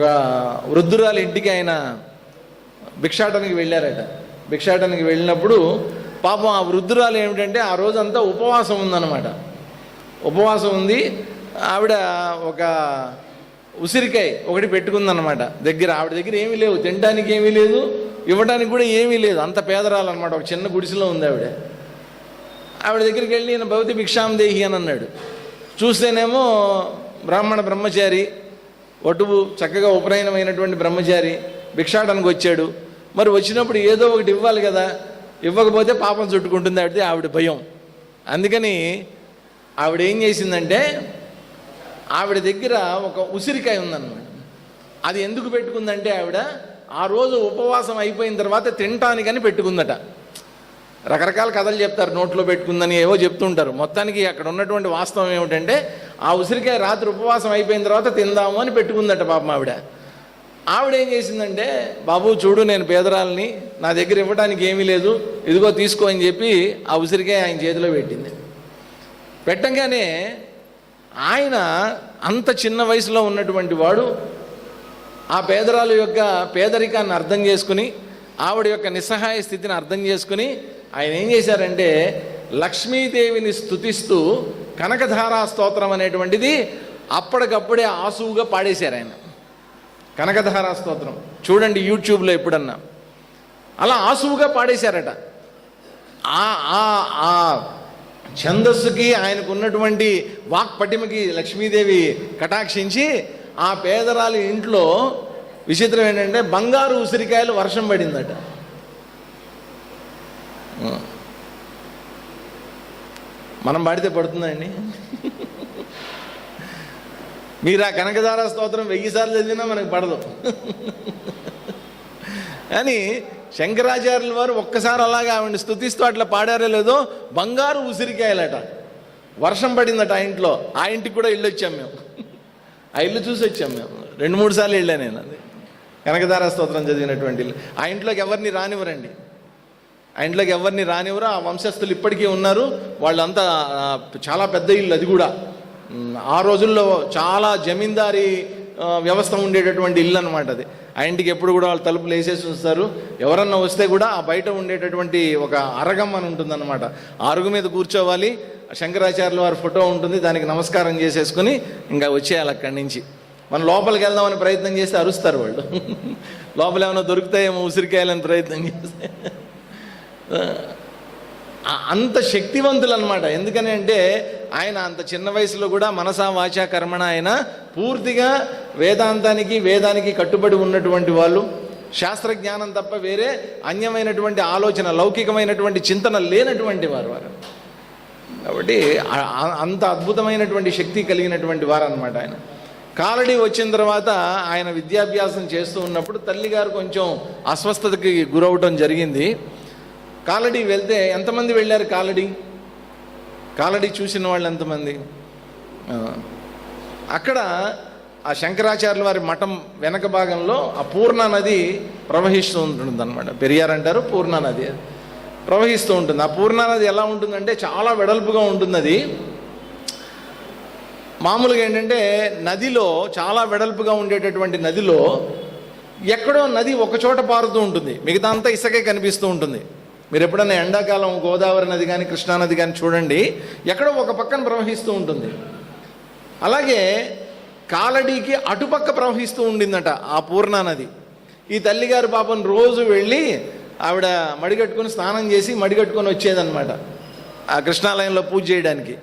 ఒక వృద్ధురాలి ఇంటికి ఆయన భిక్షాటనకి వెళ్ళారట. భిక్షాటనకి వెళ్ళినప్పుడు పాపం ఆ వృద్ధురాలు ఏమిటంటే ఆ రోజంతా ఉపవాసం ఉందన్నమాట. ఉపవాసం ఉంది. ఆవిడ ఒక ఉసిరికాయ ఒకటి పెట్టుకుందన్నమాట. దగ్గర ఆవిడ దగ్గర ఏమీ లేవు. తినడానికి ఏమీ లేదు. ఇవ్వడానికి కూడా ఏమీ లేదు. అంత పేదరాలన్నమాట. ఒక చిన్న గుడిసెలో ఉంది ఆవిడ. ఆవిడ దగ్గరికి వెళ్ళి నేను భవతి భిక్షాం దేహి అని అన్నాడు. చూస్తేనేమో బ్రాహ్మణ బ్రహ్మచారి వటువు చక్కగా ఉపనయనమైనటువంటి బ్రహ్మచారి భిక్షాటనకు వచ్చాడు. మరి వచ్చినప్పుడు ఏదో ఒకటి ఇవ్వాలి కదా. ఇవ్వకపోతే పాపం చుట్టుకుంటుంది ఆవిడ ఆవిడ భయం. అందుకని ఆవిడ ఏం చేసిందంటే ఆవిడ దగ్గర ఒక ఉసిరికాయ ఉందన్నమాట. అది ఎందుకు పెట్టుకుందంటే ఆవిడ ఆ రోజు ఉపవాసం అయిపోయిన తర్వాత తినటానికని పెట్టుకుందట. రకరకాల కథలు చెప్తారు నోట్లో పెట్టుకుందని ఏవో చెప్తుంటారు. మొత్తానికి అక్కడ ఉన్నటువంటి వాస్తవం ఏమిటంటే ఆ ఉసిరికాయ రాత్రి ఉపవాసం అయిపోయిన తర్వాత తిందాము అని పెట్టుకుందట పాపం ఆవిడ. ఆవిడ ఏం చేసిందంటే బాబు చూడు నేను పేదరాలని నా దగ్గర ఇవ్వడానికి ఏమీ లేదు ఇదిగో తీసుకో అని చెప్పి ఆ ఉసిరికాయ ఆయన చేతిలో పెట్టింది. పెట్టంగానే ఆయన అంత చిన్న వయసులో ఉన్నటువంటి వాడు ఆ పేదరాలు యొక్క పేదరికాన్ని అర్థం చేసుకుని ఆవిడ యొక్క నిస్సహాయ స్థితిని అర్థం చేసుకుని ఆయన ఏం చేశారంటే లక్ష్మీదేవిని స్తుతిస్తూ కనకధారా స్తోత్రం అనేటువంటిది అప్పటికప్పుడే ఆసువుగా పాడేశారు ఆయన. కనకధారా స్తోత్రం. చూడండి యూట్యూబ్లో ఎప్పుడన్నా. అలా ఆసువుగా పాడేశారట. ఆ ఆ ఆ ఛందస్సుకి ఆయనకు ఉన్నటువంటి వాక్పటిమకి లక్ష్మీదేవి కటాక్షించి ఆ పేదరాలి ఇంట్లో విచిత్రం ఏంటంటే బంగారు ఉసిరికాయలు వర్షం పడిందట. మనం పాడితే పడుతుందండి. మీరు ఆ కనకధార స్తోత్రం వెయ్యి సార్లు చదివినా మనకు పడదు. కానీ శంకరాచార్యుల వారు ఒక్కసారి అలాగా ఆవిడ స్థుతిస్తూ అట్లా పాడారో లేదో బంగారు ఉసిరికాయలట. వర్షం పడిందట ఆ ఇంట్లో. ఆ ఇంటికి కూడా ఇల్లు వచ్చాం మేము. ఆ ఇల్లు చూసి వచ్చాం మేము. రెండు మూడు సార్లు వెళ్ళా నేను. అది కనకధార స్తోత్రం చదివినటువంటి ఇల్లు. ఆ ఇంట్లోకి ఎవరిని రానివ్వరండి. ఆ ఇంట్లోకి ఎవరిని రానివ్వరు ఆ వంశస్థులు ఇప్పటికీ ఉన్నారు. వాళ్ళంతా చాలా పెద్ద ఇల్లు అది కూడా. ఆ రోజుల్లో చాలా జమీందారీ వ్యవస్థ ఉండేటటువంటి ఇల్లు అనమాట అది. ఆ ఇంటికి ఎప్పుడు కూడా వాళ్ళు తలుపులు వేసేసి వస్తారు. ఎవరన్నా వస్తే కూడా ఆ బయట ఉండేటటువంటి ఒక అరగం అని ఉంటుందన్నమాట. ఆ అరుగు మీద కూర్చోవాలి. శంకరాచార్యుల వారి ఫోటో ఉంటుంది దానికి నమస్కారం చేసేసుకుని ఇంకా వచ్చేయాలి అక్కడి నుంచి. మనం లోపలికి వెళ్దామని ప్రయత్నం చేస్తే అరుస్తారు వాళ్ళు. లోపల ఏమైనా దొరుకుతాయేమో ఉసిరికాయాలని ప్రయత్నం చేస్తే. అంత శక్తివంతులు అనమాట ఎందుకని అంటే ఆయన అంత చిన్న వయసులో కూడా మనసా వాచా కర్మణ ఆయన పూర్తిగా వేదాంతానికి వేదానికి కట్టుబడి ఉన్నటువంటి వాళ్ళు. శాస్త్ర జ్ఞానం తప్ప వేరే అన్యమైనటువంటి ఆలోచన లౌకికమైనటువంటి చింతన లేనటువంటి వారు వారు. కాబట్టి అంత అద్భుతమైనటువంటి శక్తి కలిగినటువంటి వారు అనమాట ఆయన. కాలడి వచ్చిన తర్వాత ఆయన విద్యాభ్యాసం చేస్తూ ఉన్నప్పుడు తల్లిగారు కొంచెం అస్వస్థతకి గురవటం జరిగింది. కాలడీ వెళ్తే ఎంతమంది వెళ్ళారు కాలడీ? కాలడీ చూసిన వాళ్ళు ఎంతమంది? అక్కడ ఆ శంకరాచార్యుల వారి మఠం వెనక భాగంలో ఆ పూర్ణ నది ప్రవహిస్తూ ఉంటుంది అనమాట పెరియార్ అంటారు పూర్ణ నది. ప్రవహిస్తూ ఉంటుంది. ఆ పూర్ణ నది ఎలా ఉంటుందంటే చాలా వెడల్పుగా ఉంటుంది అది మామూలుగా ఏంటంటే నదిలో చాలా వెడల్పుగా ఉండేటటువంటి నదిలో ఎక్కడో నది ఒకచోట పారుతూ ఉంటుంది. మిగతా అంతా ఇసుకే కనిపిస్తూ ఉంటుంది. మీరు ఎప్పుడైనా ఎండాకాలం గోదావరి నది కానీ కృష్ణానది కానీ చూడండి ఎక్కడో ఒక పక్కన ప్రవహిస్తూ ఉంటుంది. అలాగే కాలడీకి అటుపక్క ప్రవహిస్తూ ఉండిందట ఆ పూర్ణానది ఈ తల్లిగారు పాపం రోజు వెళ్ళి ఆవిడ మడిగట్టుకుని స్నానం చేసి మడిగట్టుకొని వచ్చేదన్నమాట ఆ కృష్ణాలయంలో పూజ చేయడానికి.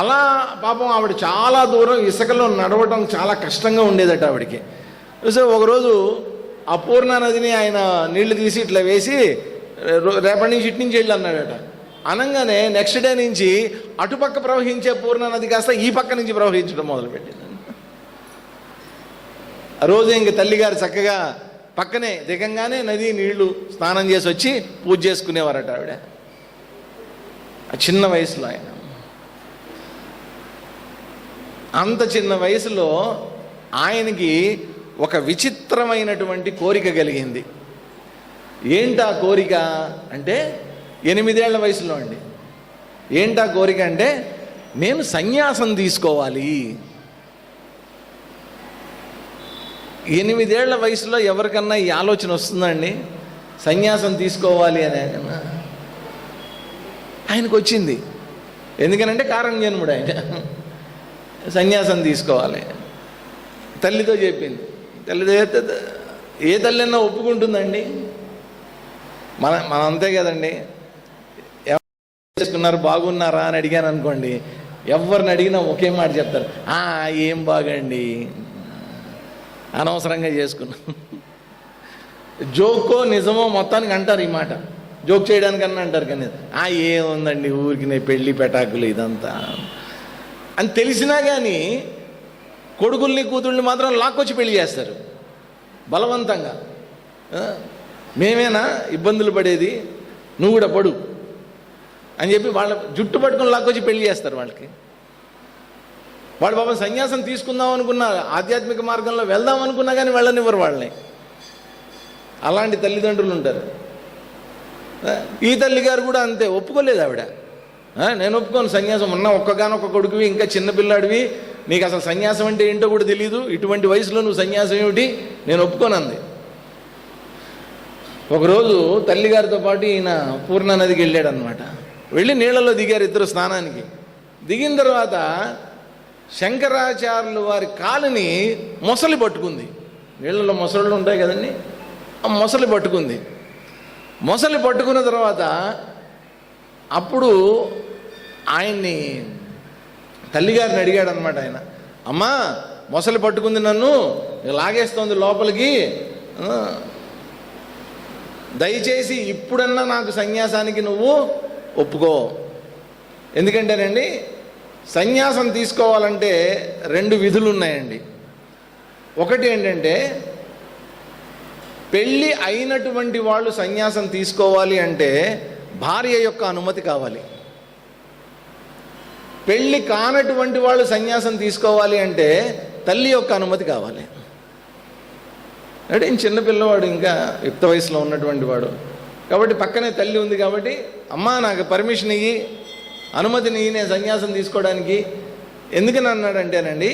అలా పాపం ఆవిడ చాలా దూరం ఇసుకలో నడవటం చాలా కష్టంగా ఉండేదట ఆవిడకి. సో ఒకరోజు ఆ పూర్ణానదిని ఆయన నీళ్ళు తీసి ఇట్లా వేసి రేపటి నుంచి ఇటు నుంచి వెళ్ళి అన్నాడట. అనగానే నెక్స్ట్ డే నుంచి అటుపక్క ప్రవహించే పూర్ణ నది కాస్త ఈ పక్క నుంచి ప్రవహించడం మొదలుపెట్టింది. ఆ రోజు ఇంక తల్లిగారు చక్కగా పక్కనే దిగంగానే నది నీళ్ళు స్నానం చేసి వచ్చి పూజ చేసుకునేవారట ఆవిడ. ఆ చిన్న వయసులో ఆయన. అంత చిన్న వయసులో ఆయనకి ఒక విచిత్రమైనటువంటి కోరిక కలిగింది. ఏంటా కోరిక అంటే ఎనిమిదేళ్ళ వయసులో అండి. ఏంటా కోరిక అంటే నేను సన్యాసం తీసుకోవాలి. ఎనిమిదేళ్ళ వయసులో ఎవరికన్నా ఈ ఆలోచన వస్తుందండి సన్యాసం తీసుకోవాలి అనే ఆయనకు వచ్చింది. ఎందుకనంటే కారణజన్ముడు ఆయన. సన్యాసం తీసుకోవాలి. తల్లితో చెప్పింది. తల్లితో ఏ తల్లి అన్నా ఒప్పుకుంటుందండి? మన మనం అంతే కదండి. ఎవరు చేసుకున్నారు బాగున్నారా అని అడిగాను అనుకోండి ఎవరిని అడిగినా ఒకే మాట చెప్తారు "ఆ, ఏం బాగండి. అనవసరంగా చేసుకున్నాం. జోకో నిజమో మొత్తానికి అంటారు ఈ మాట. జోక్ చేయడానికన్నా అంటారు కానీ ఆ ఏముందండి ఊరికి నేను పెళ్ళి పెటాకులు ఇదంతా. అని తెలిసినా కానీ కొడుకుల్ని కూతుళ్ళని మాత్రం లాక్కొచ్చి పెళ్ళి చేస్తారు. బలవంతంగా. మేమేనా ఇబ్బందులు పడేది? నువ్వు కూడా పడు. అని చెప్పి వాళ్ళ జుట్టు పట్టుకొని లాక్కొచ్చి పెళ్ళి చేస్తారు వాళ్ళకి. వాడు పాపం సన్యాసం తీసుకుందాం అనుకున్నా ఆధ్యాత్మిక మార్గంలో వెళ్దాం అనుకున్నా కానీ వెళ్ళనివ్వరు వాళ్ళని. అలాంటి తల్లిదండ్రులు ఉంటారు. ఈ తల్లి గారు కూడా అంతే ఒప్పుకోలేదు ఆవిడ. నేను ఒప్పుకోను సన్యాసం ఉన్న ఒక్కగానొక్క కొడుకువి ఇంకా చిన్న పిల్లాడివి. నీకు అసలు సన్యాసం అంటే ఏంటో కూడా తెలియదు ఇటువంటి వయసులో నువ్వు సన్యాసం ఏమిటి? నేను ఒప్పుకోను అంది. ఒకరోజు తల్లిగారితో పాటు ఈయన పూర్ణ నదికి వెళ్ళాడు అనమాట వెళ్ళి నీళ్ళలో దిగారు ఇద్దరు స్నానానికి. దిగిన తర్వాత శంకరాచార్యులు వారి కాలుని మొసలి పట్టుకుంది. నీళ్ళలో మొసళ్ళు ఉంటాయి కదండి? ఆ మొసలి పట్టుకుంది. మొసలి పట్టుకున్న తర్వాత అప్పుడు ఆయన్ని తల్లిగారిని అడిగాడు అనమాట ఆయన. అమ్మా మొసలి పట్టుకుంది నన్ను లాగేస్తోంది లోపలికి. దయచేసి ఇప్పుడన్నా నాకు సన్యాసానికి నువ్వు ఒప్పుకో. ఎందుకంటేనండి సన్యాసం తీసుకోవాలంటే రెండు విధులు ఉన్నాయండి ఒకటి ఏంటంటే పెళ్ళి అయినటువంటి వాళ్ళు సన్యాసం తీసుకోవాలి అంటే భార్య యొక్క అనుమతి కావాలి. పెళ్ళి కానటువంటి వాళ్ళు సన్యాసం తీసుకోవాలి అంటే తల్లి యొక్క అనుమతి కావాలి. అంటే ఈయన చిన్నపిల్లవాడు ఇంకా యుక్త వయసులో ఉన్నటువంటి వాడు. కాబట్టి పక్కనే తల్లి ఉంది కాబట్టి అమ్మా నాకు పర్మిషన్ ఇయ్యి అనుమతిని ఇయ్యి నేను సన్యాసం తీసుకోవడానికి. ఎందుకని అన్నాడంటేనండి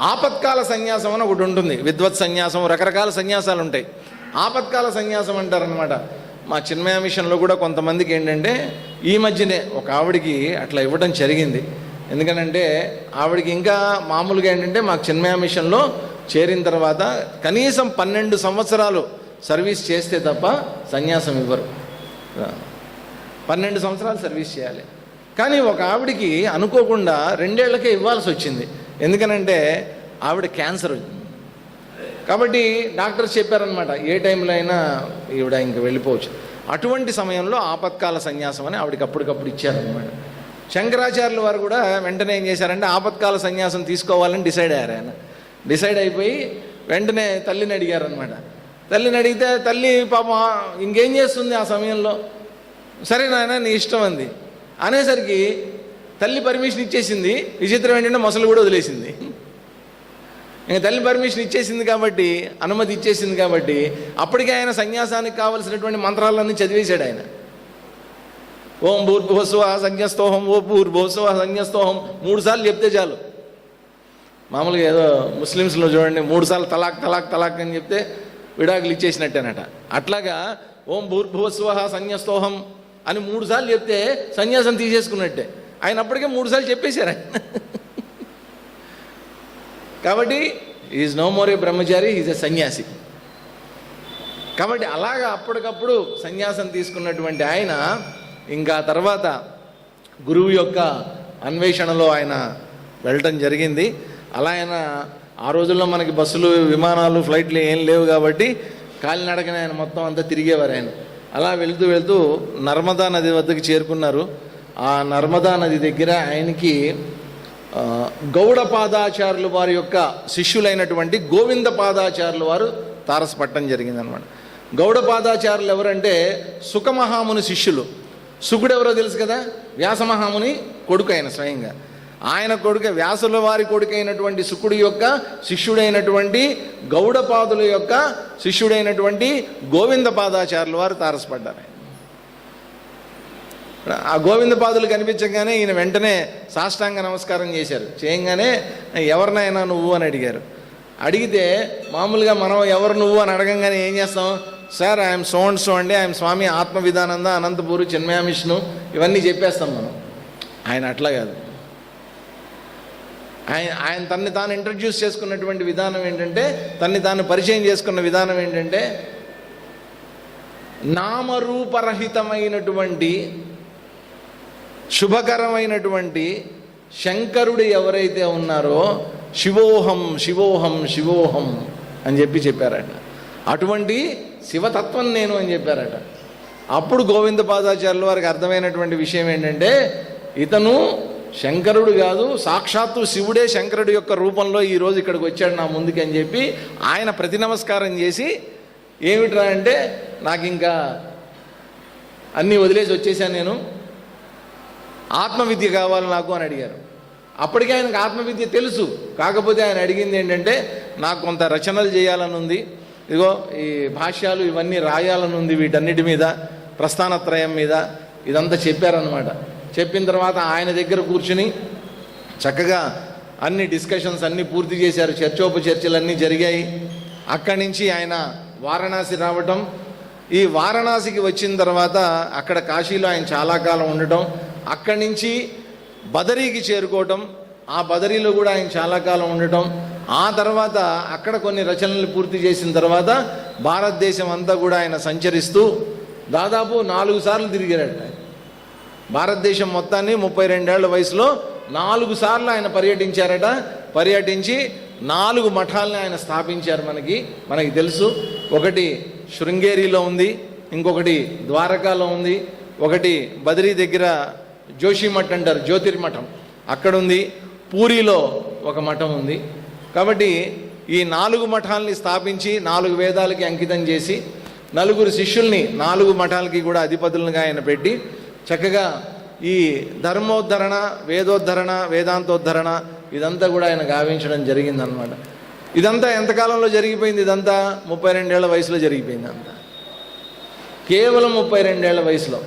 ఆపత్కాల సన్యాసం అని ఒకటి ఉంటుంది. విద్వత్ సన్యాసం రకరకాల సన్యాసాలు ఉంటాయి. ఆపత్కాల సన్యాసం అంటారనమాట మా చిన్మయ మిషన్లో కూడా కొంతమందికి ఏంటంటే ఈ మధ్యనే ఒక ఆవిడికి అట్లా ఇవ్వడం జరిగింది. ఎందుకనంటే ఆవిడకి ఇంకా మామూలుగా ఏంటంటే మాకు చిన్మయ మిషన్లో చేరిన తర్వాత కనీసం పన్నెండు సంవత్సరాలు సర్వీస్ చేస్తే తప్ప సన్యాసం ఇవ్వరు. పన్నెండు సంవత్సరాలు సర్వీస్ చేయాలి. కానీ ఒక ఆవిడికి అనుకోకుండా రెండేళ్ళకే ఇవ్వాల్సి వచ్చింది. ఎందుకనంటే ఆవిడ క్యాన్సర్ వచ్చింది. కాబట్టి డాక్టర్స్ చెప్పారనమాట ఏ టైంలో అయినా ఈవిడ ఇంక వెళ్ళిపోవచ్చు. అటువంటి సమయంలో ఆపత్కాల సన్యాసం అని ఆవిడకి అప్పటికప్పుడు ఇచ్చారనమాట శంకరాచార్యుల వారు కూడా వెంటనే ఏం చేశారంటే ఆపత్కాల సన్యాసం తీసుకోవాలని డిసైడ్ అయ్యారు ఆయన. డిసైడ్ అయిపోయి వెంటనే తల్లిని అడిగారనమాట తల్లిని అడిగితే తల్లి పాపం ఇంకేం చేస్తుంది ఆ సమయంలో? సరే నాయన నీ ఇష్టం అంది. అనేసరికి తల్లి పర్మిషన్ ఇచ్చేసింది. విచిత్రం ఏంటంటే మొసలు కూడా వదిలేసింది. ఇంకా తల్లి పర్మిషన్ ఇచ్చేసింది కాబట్టి అనుమతి ఇచ్చేసింది కాబట్టి అప్పటికే ఆయన సన్యాసానికి కావలసినటువంటి మంత్రాలన్నీ చదివేశాడు ఆయన. ఓం భూర్భువస్వ సంజ్ఞస్తోహం ఓ భూర్భువస్వ సంజ్ఞస్తోహం మూడు సార్లు చెప్తే చాలు. మామూలుగా ఏదో ముస్లిమ్స్లో చూడండి మూడు సార్లు తలాక్ తలాక్ తలాక్ అని చెప్తే విడాకులు ఇచ్చేసినట్టేనట. అట్లాగా ఓం భూర్భువస్వహ సన్యస్తోహం అని మూడు సార్లు చెప్తే సన్యాసం తీసేసుకున్నట్టే. ఆయన అప్పటికే మూడు సార్లు చెప్పేశారు ఆయన. కాబట్టి is no more A Brahmachari is a సన్యాసి. కాబట్టి అలాగా అప్పటికప్పుడు సన్యాసం తీసుకున్నటువంటి ఆయన ఇంకా తర్వాత గురువు యొక్క అన్వేషణలో ఆయన వెళ్ళటం జరిగింది. అలా ఆయన ఆ రోజుల్లో మనకి బస్సులు విమానాలు ఫ్లైట్లు ఏం లేవు కాబట్టి కాలినడకనే ఆయన మొత్తం అంతా తిరిగేవారు ఆయన. అలా వెళుతూ వెళుతూ నర్మదా నది వద్దకు చేరుకున్నారు. ఆ నర్మదా నది దగ్గర ఆయనకి గౌడపాదాచార్యులు వారి యొక్క శిష్యులైనటువంటి గోవింద పాదాచారులు వారు తారసపట్టడం జరిగిందనమాట అనమాట పాదాచారులు ఎవరంటే సుఖమహాముని శిష్యులు. సుకుడు ఎవరో తెలుసు కదా? వ్యాసమహాముని కొడుకు ఆయన స్వయంగా. ఆయన కొడుకు వ్యాసుల వారి కొడుకైనటువంటి శుకుడి యొక్క శిష్యుడైనటువంటి గౌడపాదుల యొక్క శిష్యుడైనటువంటి గోవింద పాదాచారులు వారు తారసపడ్డారు. ఆ గోవిందపాదులు కనిపించగానే ఈయన వెంటనే సాష్టాంగ నమస్కారం చేశారు. చేయంగానే ఎవరినైనా నువ్వు అని అడిగారు. అడిగితే మామూలుగా మనం ఎవరు నువ్వు అని అడగంగానే ఏం చేస్తాం? Sir I'm so and so అండి ఐఎమ్ స్వామి ఆత్మవిధానంద అనంతపూరు చిన్మయామిష్ణు ఇవన్నీ చెప్పేస్తాం మనం. ఆయన అట్లా కాదు. ఆయన ఆయన తన్ని తాను ఇంట్రడ్యూస్ చేసుకున్నటువంటి విధానం ఏంటంటే తన్ని తాను పరిచయం చేసుకున్న విధానం ఏంటంటే నామరూపరహితమైనటువంటి శుభకరమైనటువంటి శంకరుడు ఎవరైతే ఉన్నారో శివోహం శివోహం శివోహం అని చెప్పి చెప్పారట. అటువంటి శివతత్వం నేను అని చెప్పారట. అప్పుడు గోవిందపాదాచార్యుల వారికి అర్థమైనటువంటి విషయం ఏంటంటే ఇతను శంకరుడు కాదు సాక్షాత్తు శివుడే శంకరుడు యొక్క రూపంలో ఈరోజు ఇక్కడికి వచ్చాడు నా ముందుకి అని చెప్పి ఆయన ప్రతి నమస్కారం చేసి ఏమిట్రా అంటే నాకు ఇంకా అన్నీ వదిలేసి వచ్చేసాను నేను. ఆత్మవిద్య కావాలి నాకు అని అడిగారు. అప్పటికే ఆయనకు ఆత్మవిద్య తెలుసు. కాకపోతే ఆయన అడిగింది ఏంటంటే నాకు కొంత రచనలు చేయాలని ఉంది ఇదిగో ఈ భాష్యాలు ఇవన్నీ రాయాలని ఉంది వీటన్నిటి మీద ప్రస్థానత్రయం మీద ఇదంతా చెప్పారనమాట చెప్పిన తర్వాత ఆయన దగ్గర కూర్చుని చక్కగా అన్ని డిస్కషన్స్ అన్నీ పూర్తి చేశారు. చర్చోపచర్చలన్నీ జరిగాయి. అక్కడి నుంచి ఆయన వారణాసి రావటం. ఈ వారణాసికి వచ్చిన తర్వాత అక్కడ కాశీలో ఆయన చాలా కాలం ఉండటం. అక్కడి నుంచి బదరీకి చేరుకోవటం. ఆ బదరీలో కూడా ఆయన చాలా కాలం ఉండటం. ఆ తర్వాత అక్కడ కొన్ని రచనలు పూర్తి చేసిన తర్వాత భారతదేశం అంతా కూడా ఆయన సంచరిస్తూ దాదాపు నాలుగు సార్లు తిరిగారట ఆయన. భారతదేశం మొత్తాన్ని ముప్పై రెండేళ్ళ వయసులో నాలుగు సార్లు ఆయన పర్యటించారట. పర్యటించి నాలుగు మఠాలని ఆయన స్థాపించారు మనకి. మనకి తెలుసు. ఒకటి శృంగేరిలో ఉంది. ఇంకొకటి ద్వారకాలో ఉంది. ఒకటి బదిరీ దగ్గర జోషిమఠ్ అంటారు జ్యోతిర్మఠం. అక్కడ ఉంది పూరిలో ఒక మఠం ఉంది. కాబట్టి ఈ నాలుగు మఠాలని స్థాపించి నాలుగు వేదాలకి అంకితం చేసి నలుగురు శిష్యుల్ని నాలుగు మఠాలకి కూడా అధిపతులుగా ఆయన పెట్టి చక్కగా ఈ ధర్మోద్ధరణ వేదోద్ధరణ వేదాంతోద్ధరణ ఇదంతా కూడా ఆయన గావించడం జరిగిందనమాట ఇదంతా ఎంతకాలంలో జరిగిపోయింది? ఇదంతా ముప్పై రెండేళ్ళ వయసులో జరిగిపోయింది అంతా. కేవలం ముప్పై రెండేళ్ళ వయసులో.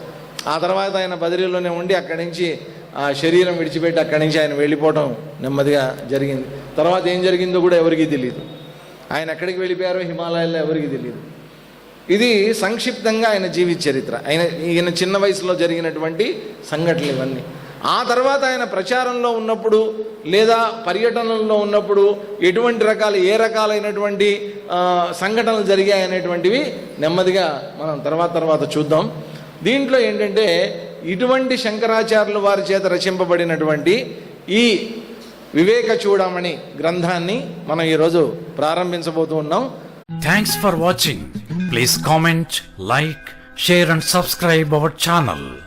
ఆ తర్వాత ఆయన బదిలీలోనే ఉండి అక్కడి నుంచి ఆ శరీరం విడిచిపెట్టి అక్కడి నుంచి ఆయన వెళ్ళిపోవడం నెమ్మదిగా జరిగింది. తర్వాత ఏం జరిగిందో కూడా ఎవరికీ తెలియదు ఆయన ఎక్కడికి వెళ్ళిపోయారో హిమాలయాల్లో ఎవరికీ తెలియదు ఇది సంక్షిప్తంగా ఆయన జీవిత చరిత్ర. ఆయన ఈయన చిన్న వయసులో జరిగినటువంటి సంఘటనలు ఇవన్నీ. ఆ తర్వాత ఆయన ప్రచారంలో ఉన్నప్పుడు లేదా పర్యటనల్లో ఉన్నప్పుడు ఎటువంటి రకాల ఏ రకాలైనటువంటి సంఘటనలు జరిగాయి అనేటువంటివి నెమ్మదిగా మనం తర్వాత తర్వాత చూద్దాం. దీంట్లో ఏంటంటే ఇటువంటి శంకరాచార్యులు వారి చేత రచింపబడినటువంటి ఈ వివేక చూడమణి గ్రంథాన్ని మనం ఈరోజు ప్రారంభించబోతూ ఉన్నాం. Thanks for watching. Please comment, like, share and subscribe our channel.